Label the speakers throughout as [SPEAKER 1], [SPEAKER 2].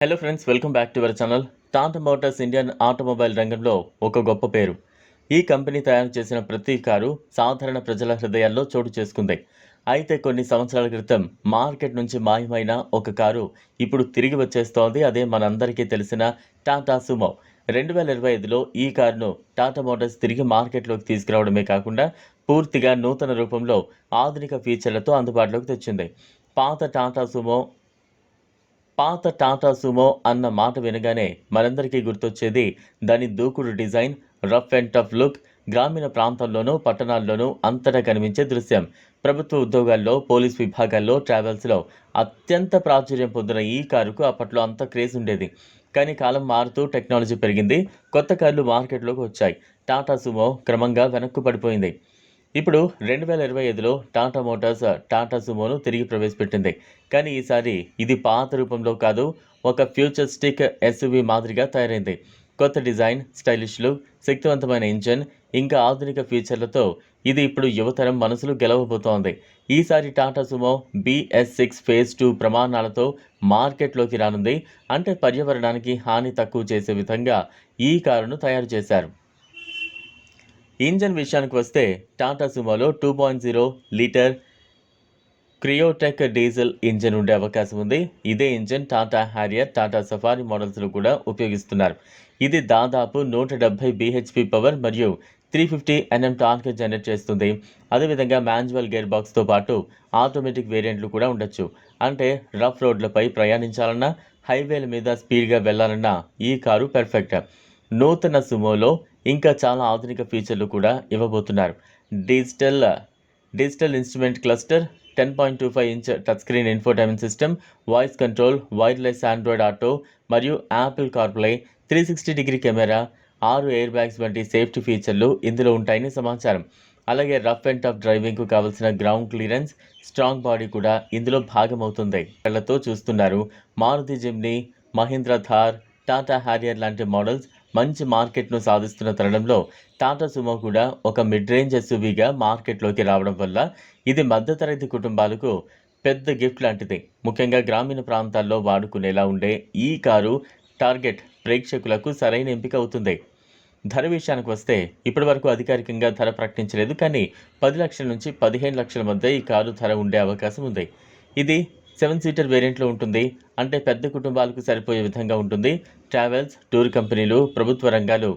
[SPEAKER 1] Hello friends welcome back to our channel Tata motors Indian automobile రంగంలో ఒక గొప్ప పేరు. ఈ కంపెనీ తయారు చేసిన ప్రతి కారు సాధారణ ప్రజల హృదయాల్లో చోటు చేసుకుంది. అయితే కొన్ని సంవత్సరాల క్రితం మార్కెట్ నుంచి మాయమైన ఒక కారు ఇప్పుడు తిరిగి వచ్చేస్తోంది. అదే మనందరికీ తెలిసిన టాటా సుమో రెండు వేల ఇరవై ఐదులో ఈ కారును టాటా మోటార్స్ తిరిగి మార్కెట్లోకి తీసుకురావడమే కాకుండా పూర్తిగా నూతన రూపంలో ఆధునిక ఫీచర్లతో అందుబాటులోకి తెచ్చింది. పాత టాటా సుమో పాత టాటా సుమో అన్న మాట వినగానే మనందరికీ గుర్తొచ్చేది దాని దూకుడు design rough and tough look గ్రామీణ ప్రాంతాల్లోనూ పట్టణాల్లోనూ అంతటా కనిపించే దృశ్యం. ప్రభుత్వ ఉద్యోగాల్లో పోలీస్ విభాగాల్లో ట్రావెల్స్లో అత్యంత ప్రాచుర్యం పొందిన ఈ కారుకు అప్పట్లో అంత క్రేజ్ ఉండేది. కానీ కాలం మారుతూ టెక్నాలజీ పెరిగింది కొత్త కార్లు మార్కెట్లోకి వచ్చాయి. టాటా సుమో క్రమంగా వెనక్కు పడిపోయింది. ఇప్పుడు రెండు వేల ఇరవై ఐదులో టాటా మోటార్స్ టాటా సుమోను తిరిగి ప్రవేశపెట్టింది. కానీ ఈసారి ఇది పాత రూపంలో కాదు ఒక ఫ్యూచరిస్టిక్ ఎస్యూవీ మాదిరిగా తయారైంది. కొత్త డిజైన్ స్టైలిష్ లుక్ శక్తివంతమైన ఇంజన్ ఇంకా ఆధునిక ఫీచర్లతో ఇది ఇప్పుడు యువతరం మనసులు గెలవబోతోంది. ఈసారి Tata Sumo BS six phase two ప్రమాణాలతో మార్కెట్లోకి రానుంది. అంటే పర్యావరణానికి హాని తక్కువ చేసే విధంగా ఈ కారును తయారు చేశారు. ఇంజన్ విషయానికి వస్తే Tata సుమోలో two point zero litre Kryotec diesel engine ఉండే అవకాశం ఉంది. ఇదే engine Tata Harrier Tata Safari మోడల్స్లో కూడా ఉపయోగిస్తున్నారు. ఇది దాదాపు నూట డెబ్బై బీహెచ్పి పవర్ మరియు three fifty NM torque generate చేస్తుంది. అదేవిధంగా మాన్యువల్ గేర్ బాక్స్తో పాటు ఆటోమేటిక్ వేరియంట్లు కూడా ఉండొచ్చు. అంటే రఫ్ రోడ్లపై ప్రయాణించాలన్నా హైవేల మీద స్పీడ్గా వెళ్ళాలన్నా ఈ కారు పెర్ఫెక్ట్ నూతన సుమోలో ఇంకా చాలా ఆధునిక ఫీచర్లు కూడా ఇవ్వబోతున్నారు. Digital digital instrument cluster ten point two five inch touch screen infotainment system voice control wireless Android Auto మరియు Apple CarPlay three sixty degree camera ఆరు ఎయిర్ బ్యాగ్స్ వంటి సేఫ్టీ ఫీచర్లు ఇందులో ఉంటాయని సమాచారం. అలాగే రఫ్ అండ్ టఫ్ డ్రైవింగ్కు కావలసిన గ్రౌండ్ క్లియరెన్స్ స్ట్రాంగ్ బాడీ కూడా ఇందులో భాగమవుతుంది. కళ్ళతో చూస్తున్నారు. మారుతి జిమ్ని మహీంద్రా థార్ టాటా హ్యారియర్ లాంటి మోడల్స్ మంచి మార్కెట్ను సాధిస్తున్న తరుణంలో టాటా సుమో కూడా ఒక మిడ్ రేంజ్ ఎస్యూవీగా మార్కెట్లోకి రావడం వల్ల ఇది మధ్యతరగతి కుటుంబాలకు పెద్ద గిఫ్ట్ లాంటిది. ముఖ్యంగా గ్రామీణ ప్రాంతాల్లో వాడుకునేలా ఉండే ఈ కారు టార్గెట్ ప్రేక్షకులకు సరైన ఎంపిక అవుతుంది. ధర విషయానికి వస్తే ఇప్పటి వరకు అధికారికంగా ధర ప్రకటించలేదు కానీ పది లక్షల నుంచి పదిహేను లక్షల మధ్య ఈ కారు ధర ఉండే అవకాశం ఉంది. ఇది సెవెన్ సీటర్ వేరియంట్లో ఉంటుంది. అంటే పెద్ద కుటుంబాలకు సరిపోయే విధంగా ఉంటుంది. ట్రావెల్స్ టూర్ కంపెనీలు ప్రభుత్వ రంగాలు.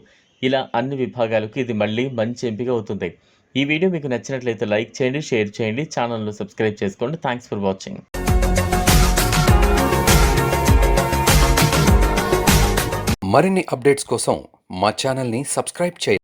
[SPEAKER 1] ఇలా అన్ని విభాగాలకు ఇది మళ్ళీ మంచి ఎంపిక అవుతుంది. ఈ వీడియో మీకు నచ్చినట్లయితే లైక్ చేయండి షేర్ చేయండి ఛానల్ను సబ్స్క్రైబ్ చేసుకోండి. థ్యాంక్స్ ఫర్ వాచింగ్
[SPEAKER 2] మరిన్ని అప్డేట్స్ కోసం మా ఛానల్ని సబ్స్క్రైబ్ చేయండి.